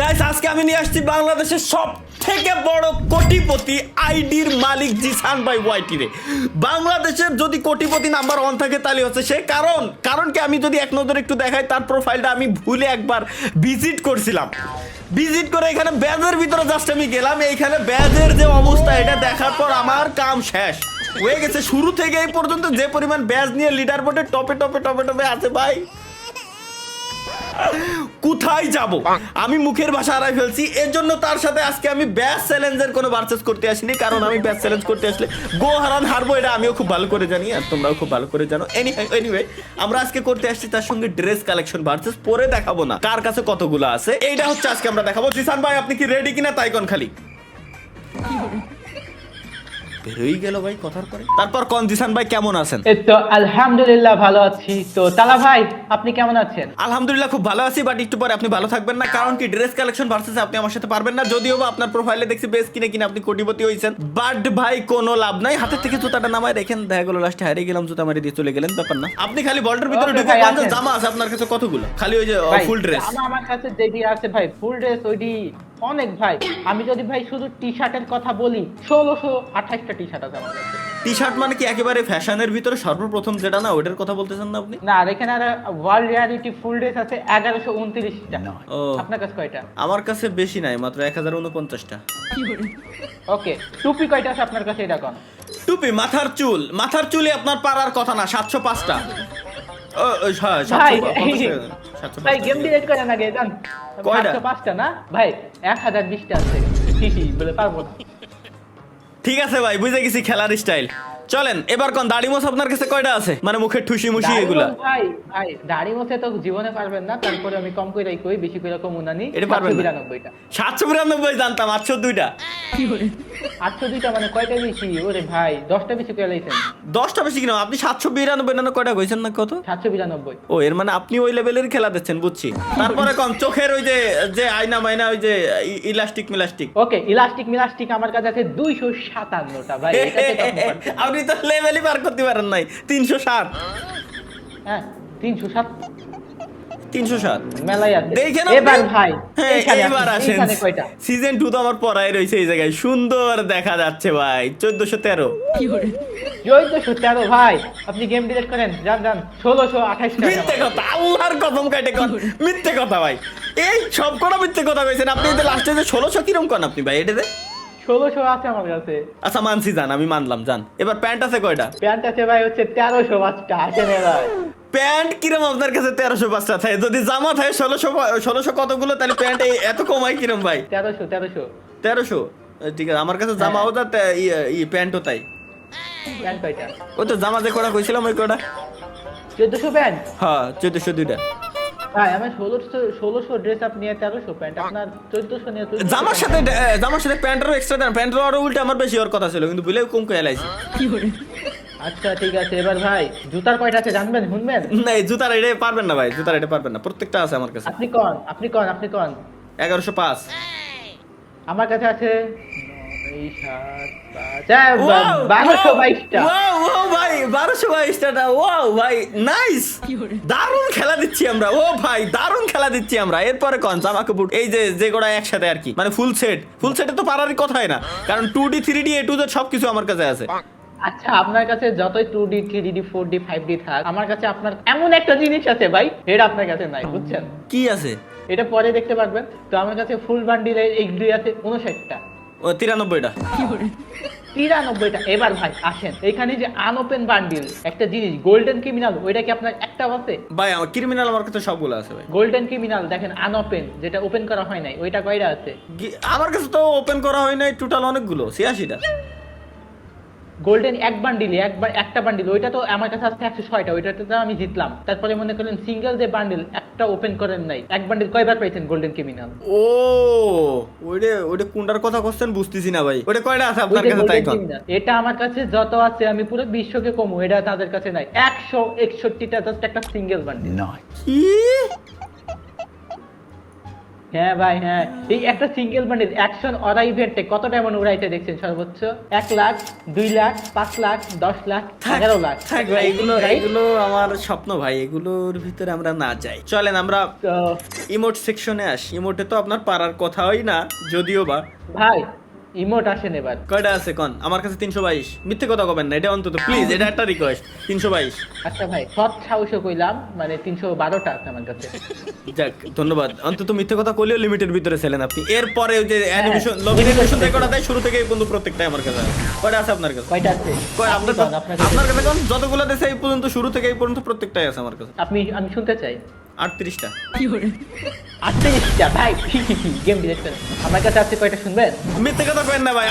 Guys আজকে আমি নিয়ে আসছি বাংলাদেশের সব থেকে বড় কোটিপতি আইডির মালিক জিসান ভাই ওয়াইটি রে। বাংলাদেশের যদি কোটিপতি নাম্বার ওয়ান থাকে তাহলে হচ্ছে সে। কারণ কারণ কি আমি যদি এক নজর একটু দেখাই, তার প্রোফাইলটা আমি ভুলে একবার ভিজিট করছিলাম। ভিজিট করে এখানে ব্যাজের ভিতরে জাস্ট আমি গেলাম, এইখানে ব্যাজের যে অবস্থা, এটা দেখার পর আমার কাম শেষ। হয়ে গেছে। শুরু থেকে এই পর্যন্ত যে পরিমাণ ব্যাজ নিয়ে লিডার বোর্ডে টপে টপে টপে টপে আছে ভাই। কোথায় যাব? আমি মুখের ভাষা হারাই ফেলছি এর জন্য তার সাথে আজকে আমি ব্যাস চ্যালেঞ্জের কোনো ভার্সেস করতে আসিনি কারণ আমি ব্যাস চ্যালেঞ্জ করতে আসলে গো হারান হারবো এটা আমিও খুব ভালো করে জানি আর তোমরাও খুব ভালো করে জানো। এনি এনিওয়ে আমরা আজকে করতে আসছি তার সঙ্গে ড্রেস কালেকশন ভার্সেস পরে দেখাবো না। কার কাছে কতগুলো আছে? এইটা হচ্ছে আজকে আমরা দেখাবো। জিসান ভাই আপনি কি রেডি কিনা তাই কোন খালি বেরোই গেল ভাই কথার পরে। তারপর কোন ভাই কেমন আছেন? এই তো আলহামদুলিল্লাহ ভালো আছি। তো তালা ভাই আপনি কেমন আছেন? আলহামদুলিল্লাহ খুব ভালো আছি বাট একটু পরে আপনি ভালো থাকবেন না কারণ কি ড্রেস কালেকশন ভার্সেস আপনি আমার সাথে পারবেন না যদিও বা আপনার প্রোফাইলে দেখছি বেশ কিনে কিনে আপনি কোটিপতি হয়েছেন বাট ভাই কোনো লাভ নাই। হাতের থেকে জুতাটা নামায় রেখেন দেখা গেলো লাস্টে হারিয়ে গেলাম জুতা মারি দিয়ে চলে গেলেন ব্যাপার না। আপনি খালি বল্টের ভিতরে ঢুকে জামা আছে আপনার কাছে কতগুলো? খালি ওই যে ফুল ড্রেস আমার আমার কাছে যেটি আছে ভাই ফুল ড্রেস ওইটি অনেক ভাই। আমি যদি ভাই শুধু টি শার্টের কথা বলি ষোলোশো আঠাশটা টি শার্ট আছে আমার কাছে। টি শার্ট মানে কি একেবারে ফ্যাশনের ভিতরে সর্বপ্রথম যেটা না ওইটার কথা বলতেছেন না আপনি? না আর এখানে আর ওয়ার্ল্ড রিয়ালিটি ফুল ড্রেস আছে এগারোশো উনত্রিশটা। ও। আপনার কাছে কয়টা? আমার কাছে বেশি নাই মাত্র এক হাজার উনপঞ্চাশটা ওকে টুপি কয়টা আছে আপনার কাছে এটা কোন? টুপি মাথার চুল। মাথার চুলে আপনার পারার কথা না সাতশো পাঁচটা। হ্যাঁ, ভাই 750 750 ভাই গেম ডিলেট জান কয়টা? পাঁচটা না? ভাই এক হাজার বিশটা আছে। বলে পারব না। ঠিক আছে ভাই বুঝে গেছি খেলার স্টাইল চলেন এবার কোন দাড়ি মোছ আপনার কাছে কয়টা আছে? মানে মুখে ঠুসি মুসি এগুলা। ভাই ভাই দাড়ি মোছে তো জীবনে পারবেন না তারপরে আমি কম করে কই বেশি করে কম উনানি এটা পারবেন না? বিরানব্বইটা। সাতশো বিরানব্বই জানতাম আটশো দুইটা। আটশো দুইটা মানে কয়টা বেশি? ওরে ভাই দশটা বেশি করে লাইছেন। দশটা বেশি কিনা? আপনি সাতশো বিরানব্বই না কয়টা কইছেন না কত? সাতশো বিরানব্বই। ও এর মানে আপনি ওই লেভেলের খেলা দিচ্ছেন বুঝছি। তারপরে কম চোখের ওই যে যে আয়না মাইনা ওই যে ইলাস্টিক মিলাস্টিক। ওকে ইলাস্টিক মিলাস্টিক আমার কাছে আছে দুইশো সাতান্নটা ভাই আপনি তো লেভেলই পার করতে পারেন নাই তিনশো সাত হ্যাঁ তিনশো সাত তিনশো সাত। মেলাই আছে। দেখেন এবার ভাই হ্যাঁ এবার আসেন সিজন টু তো আমার পড়াই রয়েছে এই জায়গায়। সুন্দর দেখা যাচ্ছে ভাই। চোদ্দশো তেরো। চোদ্দশো তেরো ভাই আপনি গেম ডিলেট করেন। যান যান ষোলোশো আঠাইশটা মিথ্যে কথা আল্লাহর কদম কাটে মিথ্যে কথা ভাই। এই সব কটা মিথ্যে কথা কইছেন আপনি। যে লাস্টে যে ষোলোশো কিরম আপনি ভাই? এটাতে ষোলোশো আছে আমার কাছে। আচ্ছা মানছি জান আমি মানলাম জান। এবার প্যান্ট আছে কয়টা? প্যান্ট আছে ভাই হচ্ছে তেরোশো পাঁচটা আসেন এবার প্যান্ট কিরম আপনার কাছে তেরোশো পাঁচটা থাকে? যদি জামা থাকে ষোলোশো ষোলোশো কতগুলো তাহলে প্যান্ট এই এত কমাই কিরম ভাই? তেরোশো তেরোশো। তেরোশো? ঠিক আছে আমার কাছে জামাও যা তে- প্যান্টও তাই। প্যান্ট কয়টা? তো জামা যে কটা কইছিলাম ওই কটা। চোদ্দশো প্যান্ট? হ্যাঁ চোদ্দশো দুইটা। জামার সাথে জামার সাথে প্যান্টেরও এক্সট্রা দেন। প্যান্টের আরও উল্টে আমার বেশি ওর কথা ছিল কিন্তু বুঝলে কম লাইছি আচ্ছা ঠিক আছে এবার ভাই জুতার কয়টা আছে জানবেন শুনবেন? না এই জুতার এটা পারবেন না ভাই জুতার এটা পারবেন না প্রত্যেকটা আছে আমার কাছে। আপনি কন আপনি কন আপনি কন? এগারোশো পাঁচ। আমার কাছে আছে হ্যাঁ, দারুণ খেলা দিচ্ছি আমরা ও ভাই দারুণ খেলা দিচ্ছি আমরা। এরপরে কন জামা কাপড় এই যে যে গোড়া একসাথে আর কি মানে ফুল সেট ফুল সেটে তো পারারই কথাই না কারণ two D three D A to সব কিছু আমার কাছে আছে। আচ্ছা আপনার কাছে যতই two D three D four D five D থাক আমার কাছে আপনার এমন একটা জিনিস আছে ভাই এটা আপনার কাছে নাই বুঝছেন? কি আছে? এটা পরে দেখতে পারবেন। তো আমার কাছে ফুল বান্ডিলের এইগুলি আছে উনষাটটা ও তিরানব্বইটা। তিরানব্বইটা। এবার ভাই আসেন। এখানে যে আনওপেন বান্ডিল একটা জিনিস গোল্ডেন ক্রিমিনাল ওইটা কি আপনার একটা আছে? ভাই আমার ক্রিমিনাল আমার কাছে সবগুলো আছে ভাই। গোল্ডেন ক্রিমিনাল দেখেন আনওপেন যেটা ওপেন করা হয় নাই ওইটা কয়টা আছে? আমার কাছে তো ওপেন করা হয় নাই টোটাল অনেকগুলো ছিয়াশিটা। গোল্ডেন এক বান্ডিল একবার একটা বান্ডিল ওইটা তো আমার কাছে আছে একশো ছয়টা ওইটাতে তো আমি জিতলাম। তারপরে মনে করেন সিঙ্গেল যে বান্ডিল একটা ওপেন করেন নাই। এক বান্ডিল কয়বার পাইছেন গোল্ডেন ক্রিমিনাল ও ওইটা ওইটা কোনটার কথা করছেন বুঝতেছি না ভাই। ওইটা কয়টা আছে আপনার কাছে তাই কন এটা আমার কাছে যত আছে আমি পুরো বিশ্বকে কমু এটা তাদের কাছে নাই। একশো একষট্টিটা জাস্ট একটা সিঙ্গেল বান্ডিল কি? হ্যাঁ ভাই হ্যাঁ। এই একটা সিঙ্গেল বান্ডিল অ্যাকশন অরা ইভেন্টে কত ডায়মন্ড উড়াইতে দেখছেন? সর্বোচ্চ এক লাখ দুই লাখ পাঁচ লাখ দশ লাখ এগারো লাখ। থাক ভাই এগুলো? এগুলো আমার স্বপ্ন ভাই এগুলোর ভিতরে আমরা না যাই। চলেন আমরা ইমোট সেকশনে আসি। ইমোটে তো আপনার পারার কথাই না যদিও বা। ভাই ইমোট আসেন এবার কয়টা আছে কন? আমার কাছে তিনশো বাইশ। মিথ্যে কথা কবেন না এটা অন্তত প্লিজ এটা একটা রিকোয়েস্ট তিনশো বাইশ। আচ্ছা ভাই সৎ সাহসও কইলাম মানে তিনশো বারোটা আছে আমার কাছে। যাক ধন্যবাদ। অন্তত মিথ্যে কথা কইলেও লিমিটের ভিতরে ছিলেন আপনি। এরপরে যে অ্যানিমেশন অ্যানিমেশন ভিতরে। করা দেয় শুরু থেকে পর্যন্ত প্রত্যেকটাই আমার কাছে। কয়টা আছে আপনার কাছে? কয়টা আছে? কয় আপনার আপনার কাছে। যতগুলো দেশে এই পর্যন্ত শুরু থেকে এই পর্যন্ত প্রত্যেকটাই আছে আমার কাছে। আপনি আমি শুনতে চাই। আটত্রিশটা। আটত্রিশটা ভাই গেম ডিরেক্টর আমার কাছে আছে কয়টা শুনবেন? মিথ্যে কথা কেন না ভাই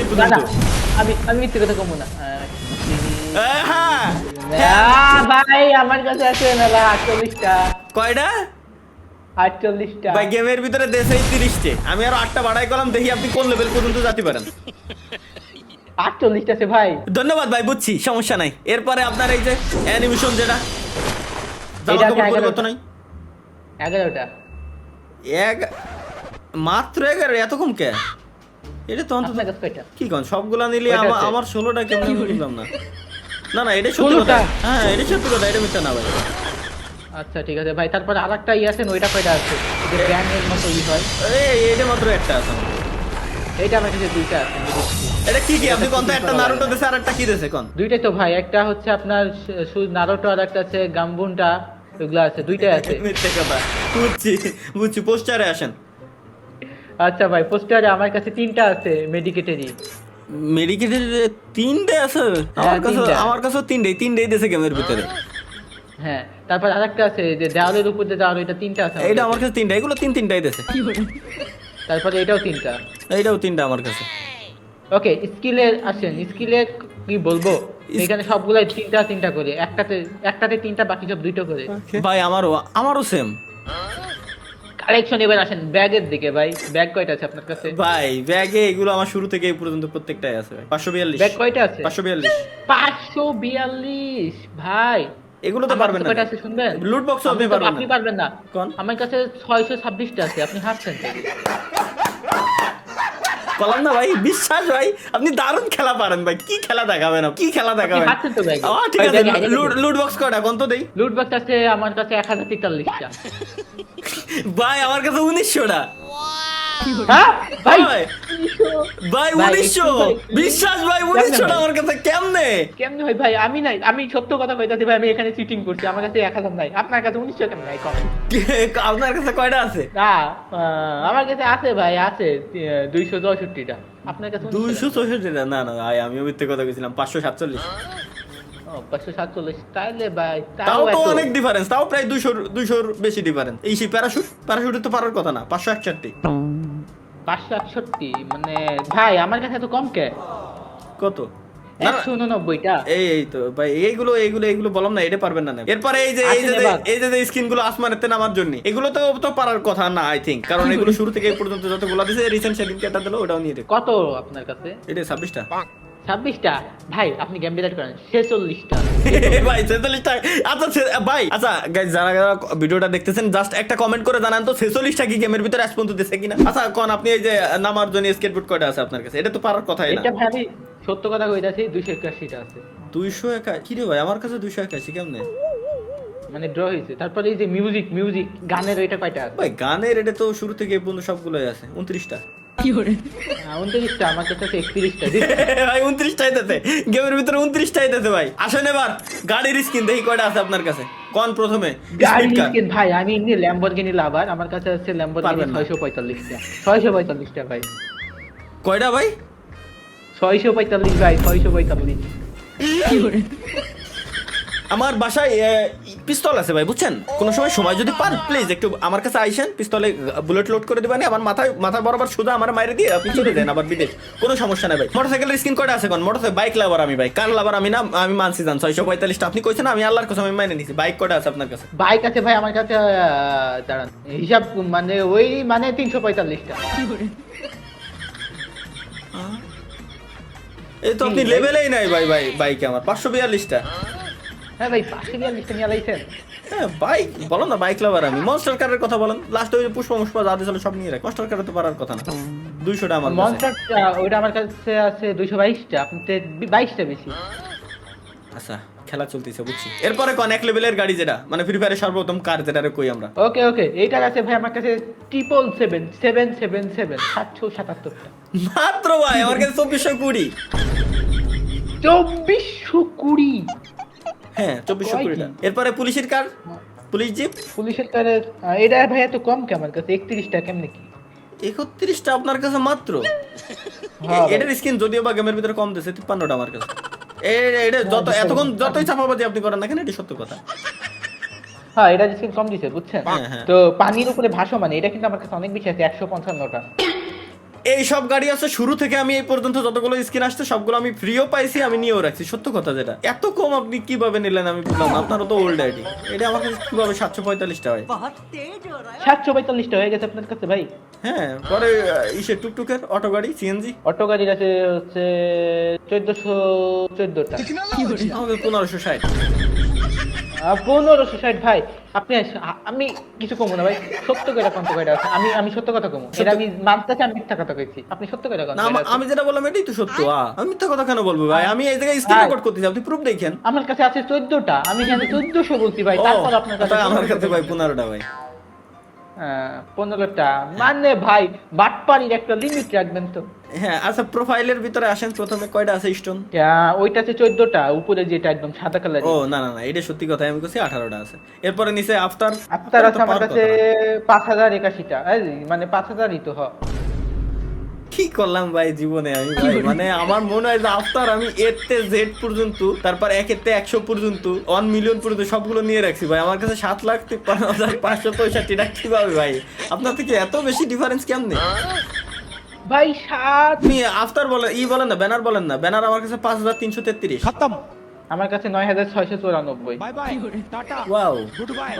এই পর্যন্ত। আমি আমি মিথ্যে কথা কমবো না। হ্যাঁ ভাই আমার কাছে আছে মেলা আটচল্লিশটা। কয়টা? আটচল্লিশটা। ভাই গেমের ভিতরে দেশেই তিরিশটে। আমি আরও আটটা বাড়াই করলাম দেখি আপনি কোন লেভেল পর্যন্ত যেতে পারেন। আটচল্লিশটা আছে ভাই। ধন্যবাদ ভাই বুঝছি সমস্যা নাই। এরপরে আপনার এই যে অ্যানিমেশন যেটা জামা কাপড় পরিবর্তন নাই? এগারোটা। এক মাত্র এগারো? এত কম কে? এটা তো অন্তত কি কন? সবগুলা নিলে আমার? ষোলোটা কেমন বুঝলাম না। না না এটা সত্যি কথা। হ্যাঁ এটা সত্যি কথা এটা মিথ্যা না ভাই। আচ্ছা ঠিক আছে ভাই তারপর আর একটা ই আছে ওইটা কয়টা আছে? যে ব্যাঙের মতো ই হয়। এই এটা মাত্র একটা আছে। আমার। এইটা আমার কাছে দুইটা আছে এটা কি কি? আপনি কোন একটা খুবই নারুটো দেশে আর একটা কি দেশে কোন? দুইটাই তো ভাই একটা হচ্ছে আপনার নারোটো আর একটা আছে গাম্বুনটা। ওইগুলো আছে দুইটাই আছে। মিথ্যে কথা। বুঝছি বুঝছি পোস্টারে আসেন। আচ্ছা ভাই পোস্টারে আমার কাছে তিনটা আছে মেডিকেটেরই মেডিকেটের তিনটে আছে? আমার হ্যাঁ, কাছে আমার কাছে তিনটে। তিনটেই দেশে গেমের ভিতরে। হ্যাঁ তারপর আরেকটা আছে যে দেওয়ালের উপর যে দেওয়াল ওইটা তিনটা আছে আমার কাছে। আমার কাছে তিনটা এগুলো তিন তিনটাই দেশে তারপরে এটাও তিনটা। এইটাও তিনটা আমার কাছে। ওকে স্কিলে আসেন স্কিলে কি বলব? এখানে সবগুলাই তিনটা তিনটা করে। একটাতে একটাতে তিনটা বাকি সব দুইটা করে। ভাই আমারও আমারও সেম কালেকশন এবার আসেন ব্যাগের দিকে ভাই। ব্যাগ কয়টা আছে আপনার কাছে? ভাই ব্যাগে এগুলো আমার শুরু থেকে পর্যন্ত প্রত্যেকটাই আছে ভাই। পাঁচশো বিয়াল্লিশ। ব্যাগ কয়টা আছে? পাঁচশো বিয়াল্লিশ। পাঁচশো বিয়াল্লিশ ভাই। এগুলো তো পারবেন না কয়টা আছে শুনবেন? লুট বক্স আপনি আপনি পারবেন আপনি না পারবেন না। কোন? আমার কাছে ছয়শো ছাব্বিশটা আছে আপনি হারছেন। তো। বললাম না ভাই বিশ্বাস ভাই আপনি দারুণ খেলা পারেন ভাই কি খেলা দেখাবেন আপনি? কি খেলা দেখাবেন? ঠিক ভাই, আছে লুট বক্স কয়টা? কোন তো দেই। লুট বক্স আছে আমার কাছে এক হাজার তেতাল্লিশটা। ভাই আমার কাছে উনিশশোটা। হ্যাঁ? ভাই। ভাই। ভাই ভাই, উনিশশো বিশ্বাস ভাই কেমনে? আমার কাছে কেমনে? কেমনে ভাই ভাই? আমি নাই। আমি সত্য কথা কইতাছি ভাই আমি এখানে চিটিং করছি। আমার কাছে এক হাজার নাই। আপনার কাছে উনিশশো কেমন নাই কম আপনার কাছে কয়টা আছে? না আমার কাছে আছে ভাই আছে দুইশো চৌষট্টিটা। আপনার কাছে দুইশো চৌষট্টিটা? না না ভাই আমিও মিথ্যে কথা বলছিলাম পাঁচশো সাতচল্লিশ। পাঁচশো সাতচল্লিশ। তাইলে ভাই তাও তো অনেক ডিফারেন্স তাও প্রায় দুইশোর দুইশোর বেশি ডিফারেন্স এই সেই প্যারাশুট প্যারাশুটে তো পারার কথা না পাঁচশো একষট্টি। পাঁচশো একষট্টি মানে ভাই আমার কাছে এত কম কে? কত? না, না, একশো উননব্বইটা। এই এই তো ভাই এইগুলো এইগুলো এইগুলো বললাম না এটা পারবেন না না। এরপরে এই যে এই যে এই যে স্কিনগুলো আসমানেতে নামার জন্য এগুলো তো তো পারার কথা না আই থিঙ্ক কারণ এগুলো শুরু থেকে এই পর্যন্ত যতগুলো দিছে রিসেন্ট সেদিন কেটা দিলো ওটাও নিয়ে কত আপনার কাছে? এটা ছাব্বিশটা। ছাব্বিশটা? ভাই আপনি গেম ডিলাইট করেন। ছেচল্লিশটা। ভাই ছেচল্লিশটা? আচ্ছা ভাই আচ্ছা guys, যারা যারা ভিডিওটা দেখতেছেন জাস্ট একটা কমেন্ট করে জানান তো ছেচল্লিশটা কি গেমের ভিতরে আজ পর্যন্ত দিছে কিনা? আচ্ছা কোন আপনি এই যে নামার জন্য স্কেটবোর্ড কয়টা আছে আপনার কাছে? এটা তো পারার কথাই না। এটা ভাই সত্য কথা কইতাছি দুইশো একাশিটা আছে। দুইশো একা কি রে ভাই আমার কাছে দুইশো একাশি কেমনে? মানে ড্র হয়েছে তারপরে এই যে মিউজিক মিউজিক গানের এটা কয়টা আছে? ভাই গানের এটা তো শুরু থেকে পর্যন্ত সবগুলোই আছে উনত্রিশটা। উনত্রিশটা একত্রিশটা। ভাই উনত্রিশটাই দিতে গেমের ভিতরে উনত্রিশটাই দিতে ভাই। আসেন এবার গাড়ির স্কিন দেখি কয়টা আছে আপনার কাছে। কোন প্রথমে? ভাই আমি এমনি ল্যাম্বরগিনি লাভার আমার কাছে আছে ল্যাম্বরগিনি পারবেন না। ছয়শো পঁয়তাল্লিশটা। ছয়শো পঁয়তাল্লিশটা ভাই। কয়টা ভাই? ছয়শো পঁয়তাল্লিশ ভাই ছয়শো পঁয়তাল্লিশ। আমার বাসায় পিস্তল আছে ভাই বুঝছেন? কোনো সময় সময় যদি পান প্লিজ একটু আমার কাছে আইসেন পিস্তলে বুলেট লোড করে দিবেন আমার মাথায় মাথা বরাবর শুধু আমার মাইরে দিয়ে আপনি চলে দেন আবার বিদেশ। কোনো সমস্যা নাই ভাই। মোটরসাইকেলের স্কিন কয়টা আছে কোন? মোটরসাইকেল বাইক লাভার আমি ভাই। কার লাভার আমি না আমি মানছি জান ছয়শো পঁয়তাল্লিশটা। আপনি কইছেন আমি আল্লাহর কথা আমি মাইনে নিছি। বাইক কয়টা আছে আপনার কাছে? বাইক আছে ভাই আমার কাছে দাঁড়ান হিসাব মানে ওই মানে তিনশো পঁয়তাল্লিশটা। এই তো আপনি লেভেলেই নাই ভাই ভাই বাইকে আমার পাঁচশো বিয়াল্লিশটা। হ্যাঁ ভাই পাঁচশো বিয়াল্লিশটা নিয়ে লাইছেন? হ্যাঁ বাইক বলো না বাইক লাভার আমি। মনস্টার কারের কথা বলেন। লাস্ট ওই পুষ্প যা দিয়েছিল সব নিয়ে রাখ। মনস্টার কারে তো পারার কথা না। দুইশোটা আমার মনস্টার ওইটা আমার কাছে আছে দুইশো বাইশটা আপনি বাইশটা বেশি। আচ্ছা খেলা চলতেছে বুঝছি। এরপরে কোন এক লেভেলের গাড়ি যেটা? মানে ফ্রি ফায়ারের সর্বপ্রথম কার যেটা কই আমরা? ওকে ওকে। এইটার আছে ভাই আমার কাছে triple seven seven seven seven সাতশো সাতাত্তরটা মাত্র ভাই আমার কাছে চব্বিশশো কুড়ি। চব্বিশশো কুড়ি। হ্যাঁ চব্বিশশো কুড়িটা এরপরে পুলিশের কার? Police zip? পুলিশের কারের এটা ভাই এত কম কে আমার কাছে? একত্রিশটা কেমনে কি? একত্রিশটা আপনার কাছে মাত্র? হ্যাঁ এটার স্কিন যদিও বা গেমের ভিতরে কম দিয়েছে তিপ্পান্নটা আমার কাছে। এটা যত এতক্ষণ যতই চাপাবাজি আপনি করেন না কেন এটা সত্য কথা। হ্যাঁ এটা স্কিন কম দিছে বুঝছেন? হ্যাঁ, হ্যাঁ। তো পানির উপরে ভাসমান এটা কিন্তু আমার কাছে অনেক বেশি আছে একশো পঞ্চান্নটা। এই সব গাড়ি আছে শুরু থেকে আমি এই পর্যন্ত যতগুলো স্কিন আসছে সবগুলো আমি ফ্রিও পাইছি আমি নিয়েও রাখছি। সত্য কথা যেটা। এত কম আপনি কীভাবে নিলেন আমি বুঝলাম না। আপনারও তো ওল্ড আইডি এটা আমার কাছে কীভাবে সাতশো পঁয়তাল্লিশটা হয়? সাতশো পঁয়তাল্লিশটা হয়ে গেছে আপনার কাছে ভাই? হ্যাঁ পরে ইসে টুকটুকের অটো গাড়ি সিএনজি অটো গাড়ির আছে হচ্ছে চোদ্দশো চোদ্দটা। আমাদের পনেরোশো ষাট। পনেরোশো ষাট ভাই আপনি আমি কিছু কমো না ভাই সত্য করে কত কয়টা আছে? আমি আমি সত্য কথা কমো। এটা আমি মানতেছি আমি মিথ্যা কথা কইছি। আপনি সত্য করে কত না আমি যেটা বললাম এটাই তো সত্য। আমি মিথ্যা কথা কেন বলব ভাই? আমি এই জায়গায় স্ক্রিন। রেকর্ড করতেছি আপনি প্রুফ দেখেন। আমার কাছে আছে চোদ্দটা আমি জানি 1400 বলছি ভাই তারপর আপনার কাছে তাই আমার কাছে ভাই পনেরোটা ভাই। পনেরোটা। মানে ভাই বাটপাড়ির একটা লিমিট রাখবেন তো। হ্যাঁ আচ্ছা প্রোফাইলের ভিতরে আসেন প্রথমে কয়টা আছে স্টোন ওইটা আছে চোদ্দটা উপরে যেটা একদম সাদা কালার ও না না না এটা সত্যি কথা আমি বলছি আঠারোটা আছে। এরপরে নিচে আফতার আফতার আছে আমার কাছে পাঁচ হাজার একাশিটা মানে পাঁচ হাজারই তো হ। কি করলাম ভাই জীবনে আমি ভাই? মানে আমার মনে হয় যে আফতার আমি এর তে জেড পর্যন্ত তারপর এক তে একশো পর্যন্ত ওয়ান মিলিয়ন পর্যন্ত সবগুলো নিয়ে রাখছি ভাই। আমার কাছে সাত লাখ তিপ্পান্ন হাজার পাঁচশো পঁয়ষট্টিটা কীভাবে ভাই? আপনার থেকে এত বেশি ডিফারেন্স কেমনে? ভাই সাত আফতার বলে ই বলেন না ব্যানার বলেন না। ব্যানার আমার কাছে পাঁচ হাজার তিনশো তেত্রিশ। আমার কাছে নয় হাজার ছয়শো চৌরানব্বই। ওয়াও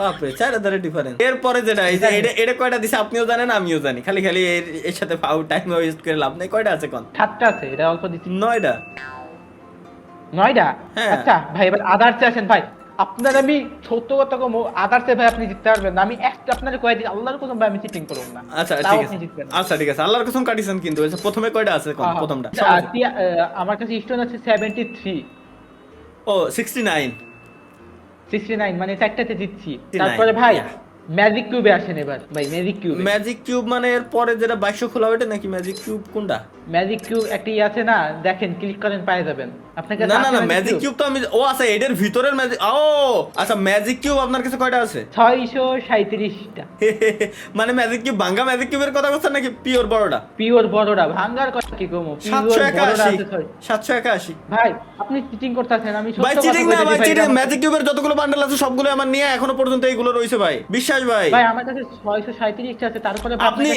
বাপরে চার হাজারের ডিফারেন্স এরপরে যেটা এই যে এটা এটা কয়টা দিছে? আপনিও জানেন আমিও জানি। খালি খালি এর সাথে পাউ টাইম ওয়েস্ট করে লাভ নেই। কয়টা আছে কোন? সাতটা আছে এটা অল্প দিচ্ছি। নয়টা। নয়টা? হ্যাঁ। আচ্ছা ভাই এবার আদার্সে আসেন। ভাই আপনার আমি সত্য কথা কম আদার্সে ভাই আপনি জিততে পারবেন না। আমি একটা আপনার কয়েকদিন আল্লাহর কথা ভাই আমি চিটিং করব না। আচ্ছা ঠিক আছে। আচ্ছা ঠিক আছে। আল্লাহর কসম কাটিছেন কিন্তু। প্রথমে কয়টা আছে প্রথমটা। আমার কাছে স্টোন আছে সেভেন্টি থ্রি ও সিক্সটি নাইন সিক্সটি নাইন মানে চারটাতে জিতছি। তারপরে ভাই ম্যাজিক কিউবে আসেন এবার ভাই ম্যাজিক কিউব ম্যাজিক কিউব মানে এর পরে যেটা বাইশো খোলা ওটা নাকি ম্যাজিক কিউব কোনটা? ম্যাজিক কিউব একটা ই আছে না দেখেন ক্লিক করেন পায়ে যাবেন। না না না ম্যাজিক কিউব তো আমি ও আচ্ছা এটার ভিতরের ম্যাজিক ও আচ্ছা ম্যাজিক কিউব আপনার কাছে কয়টা আছে? ছয়শো সাঁত্রিশটা মানে ম্যাজিক কিউব ভাঙ্গা ম্যাজিক কিউবের কথা বলছেন নাকি পিওর বড়টা? পিওর বড়রা ভাঙ্গার কথা কি কমো? সাতশো একাশি। সাতশো একাশি। ভাই আপনি চিটিং করতেছেন আমি সত্য ভাই কথা চিটিং না বলতেছি ভাই ভাই, চিটিং ম্যাজিক কিউবের যতগুলো বান্ডেল আছে সবগুলো আমার নিয়ে এখনও পর্যন্ত এইগুলো রয়েছে ভাই। বিশ্বাস ভাই। ভাই আমার কাছে ছয়শো সাঁত্রিশটা আছে তারপরে আপনি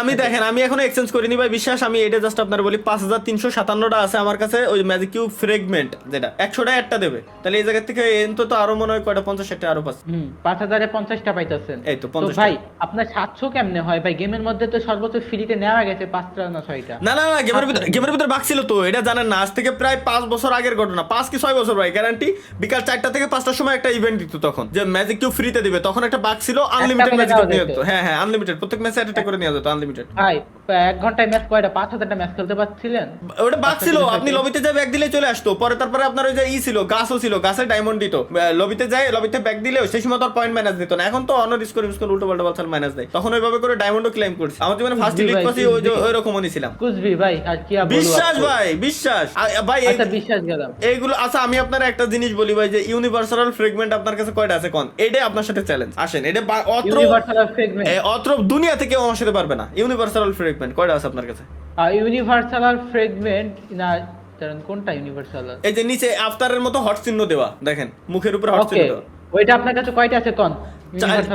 আমি দেখেন আমি এখনও এক্সচেঞ্জ করিনি ভাই বিশ্বাস আমি এটা জাস্ট আপনার বলি পাঁচ হাজার তিনশো সাতান্নটা আছে আমার কাছে ওই ম্যাজিক কিউব ফ্রেগমেন্ট যেটা একশোটা একটা দেবে তাহলে এই জায়গা থেকে এনতো তো আরও মনে হয় কয়টা পঞ্চাশ ষাটটা আরও পাচ্ছে। পাঁচ হাজারে পঞ্চাশটা পাইতেছেন। এই তো, 50 ভাই আপনার সাতশো কেমনে হয়? ভাই গেমের মধ্যে তো সর্বোচ্চ ফ্রিতে নেওয়া গেছে পাঁচটা না ছয়টা। না না না গেমের ভিতরে গেমের ভিতরে বাক ছিল তো এটা জানেন না আজ থেকে প্রায় পাঁচ বছর আগের ঘটনা। পাঁচ কি ছয় বছর ভাই গ্যারান্টি বিকাল চারটা থেকে পাঁচটার সময় একটা ইভেন্ট দিত তখন যে ম্যাজিক কিউব ফ্রিতে দিবে। তখন একটা বাক ছিল আনলিমিটেড ম্যাজিক নিয়ে যেত। যেত হ্যাঁ হ্যাঁ আনলিমিটেড প্রত্যেক ম্যাচে একটা করে নিয়ে যেত আনলিমিটেড ভাই এক ঘন্টায় ম্যাচ কয়টা? পাঁচ হাজারটা ম্যাচ খেলতে পারছিলেন? ওটা বাক আচ্ছা, ছিল। আপনি লবিতে ব্যাগ দিলে চলে আসতো। পরে তারপরে আপনার ওই যে ই ছিল গাছও ছিল গাছে ডায়মন্ড দিত। লবিতে যাই লবিতে ব্যাগ দিলেও সেই সময় তো পয়েন্ট মাইনাস দিত না। এখন তো অন্য স্কোর স্কোর উল্টো পাল্টা বালছাল মাইনাস দেয়। তখন ওইভাবে করে ডায়মন্ডও ক্লেম করছি। আমার জীবনে ফার্স্ট লিগ পাসি ওই যে। ওই নিছিলাম। কুচবি ভাই আর কি বিশ্বাস ভাই বিশ্বাস। ভাই আচ্ছা বিশ্বাস গেলাম এইগুলো আচ্ছা আমি আপনার একটা জিনিস বলি ভাই যে ইউনিভার্সাল ফ্রেগমেন্ট আপনার কাছে কয়টা আছে কোন? এটাই আপনার সাথে চ্যালেঞ্জ আসেন এটা অত্র অত্র দুনিয়া থেকে আমার সাথে পারবে না। ইউনিভার্সাল ফ্রেগমেন্ট কয়টা আছে আপনার কাছে? ইউনিভার্সাল আর ফ্রেগমেন্ট না দাঁড়ান, কোনটা ইউনিভার্সাল এই যে নিচে আফতারের মতো হট চিহ্ন দেওয়া দেখেন মুখের উপরে হট চিহ্ন ওইটা আপনার কাছে কয়টা আছে কোন?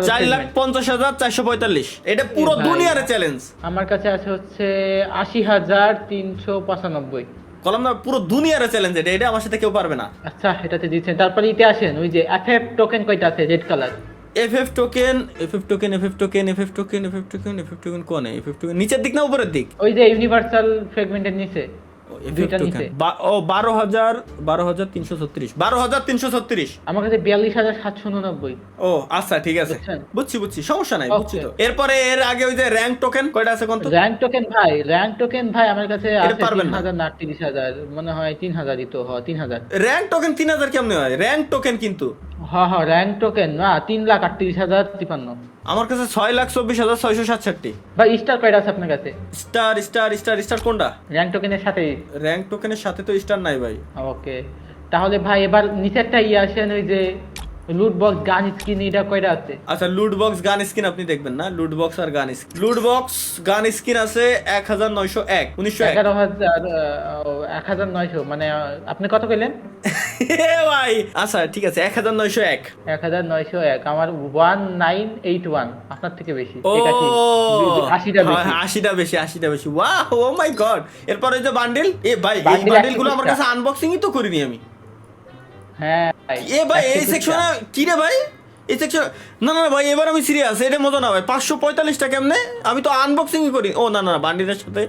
চার- লাখ? পঞ্চাশ হাজার চারশো পঁয়তাল্লিশ। এটা পুরো দুনিয়ার চ্যালেঞ্জ আমার কাছে আছে হচ্ছে আশি হাজার তিনশো পঁচানব্বই। কলম না পুরো দুনিয়ার চ্যালেঞ্জ এটা এটা আমার সাথে কেউ পারবে না। আচ্ছা এটাতে দিচ্ছেন। তারপরে ইতে আসেন ওই যে এফএফ টোকেন কয়টা আছে red colour F F token F F token F F token F F token F F token F F token কোন? এফ এফ টোকেন নিচের দিক না উপরের দিক? ওই যে ইউনিভার্সাল ফ্রেগমেন্টের নিচে। ও বারো হাজার বারো হাজার তিনশো ছত্রিশ। বারো হাজার তিনশো ছত্রিশ। আমার কাছে বিয়াল্লিশ হাজার সাতশো উননব্বই। ও আচ্ছা ঠিক আছে? বুঝছি বুঝছি সমস্যা নাই বুঝছি তো। এরপরে এর আগে ওই যে র্যাঙ্ক টোকেন কয়টা আছে কোন র্যাঙ্ক টোকেন ভাই র্যাঙ্ক টোকেন ভাই আমার কাছে আছে তিন হাজার না তিরিশ হাজার। মনে হয় তিন হাজারই তো হ তিন হাজার র্যাঙ্ক টোকেন তিন হাজার কেমনে হয়? র্যাঙ্ক টোকেন কিন্তু। হ হ র্যাঙ্ক টোকেন না তিন লাখ আটত্রিশ হাজার তিপান্ন। আমার কাছে ছয় লাখ চব্বিশ হাজার ছয়শো সাতষট্টি। ভাই স্টার কয়টা আছে আপনার কাছে? স্টার স্টার স্টার স্টার কোনটা? র্যাঙ্ক টোকেনের সাথে। র্যাঙ্ক টোকেনের সাথে তো স্টার নাই ভাই। ওকে। তাহলে ভাই এবার নিচে একটা ইয়ে আসেন ওই যে লুট বক্স গান স্কিন এটা কয়টা আছে? আচ্ছা লুট বক্স গান স্কিন আপনি দেখবেন না? লুট বক্স আর গান স্কিন লুট বক্স গান স্কিন আছে এক হাজার নয়শো এক উনিশশো এগারো হাজার এক হাজার নয়শো মানে আপনি কত এ ভাই। আচ্ছা ঠিক আছে এক হাজার নয়শো এক। এক হাজার নয়শো এক আমার ওয়ান নাইন এইট ওয়ান আপনার থেকে বেশি। ও আশিটা হ্যাঁ, বেশি। আশিটা বেশি আশিটা বেশি। ওয়াহ ও মাই গড। এরপরে যে বান্ডেল এ ভাই এই আমার কাছে আনবক্সিংই তো করিনি আমি। হ্যাঁ এ ভাই এই 120 সেকশন কি রে ভাই? এই সেকশন না না ভাই এবার আমি সিরিয়াস এটা মজা না ভাই। পাঁচশো পঁয়তাল্লিশটা কেমনে? আমি তো আনবক্সিং করি ও না না না বান্ডিলের সাথে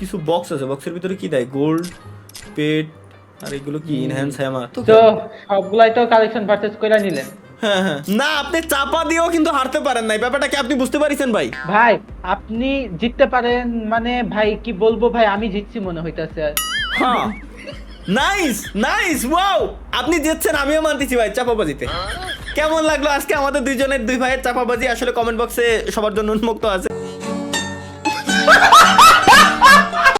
কিছু বক্স আছে। বক্সের ভিতরে কি দেয়? গোল্ড পেট আর এগুলো কি ইনহ্যান্স হ্যামার তো সবগুলাই তো কালেকশন পারচেজ করে নিলেন। না আপনি চাপা দিয়েও কিন্তু হারতে পারেন নাই। ব্যাপারটা কি আপনি বুঝতে পারিছেন ভাই? ভাই আপনি জিততে পারেন মানে ভাই কি বলব ভাই আমি জিতছি মনে হইতাছে হ্যাঁ। নাইস নাইস ওয়াও আপনি জিতছেন আমিও মানতেছি ভাই চাপাবাজিতে। কেমন লাগল আজকে আমাদের দুইজনের দুই ভাইয়ের চাপাবাজি? আসলে কমেন্ট বক্সে সবার জন্য উন্মুক্ত আছে।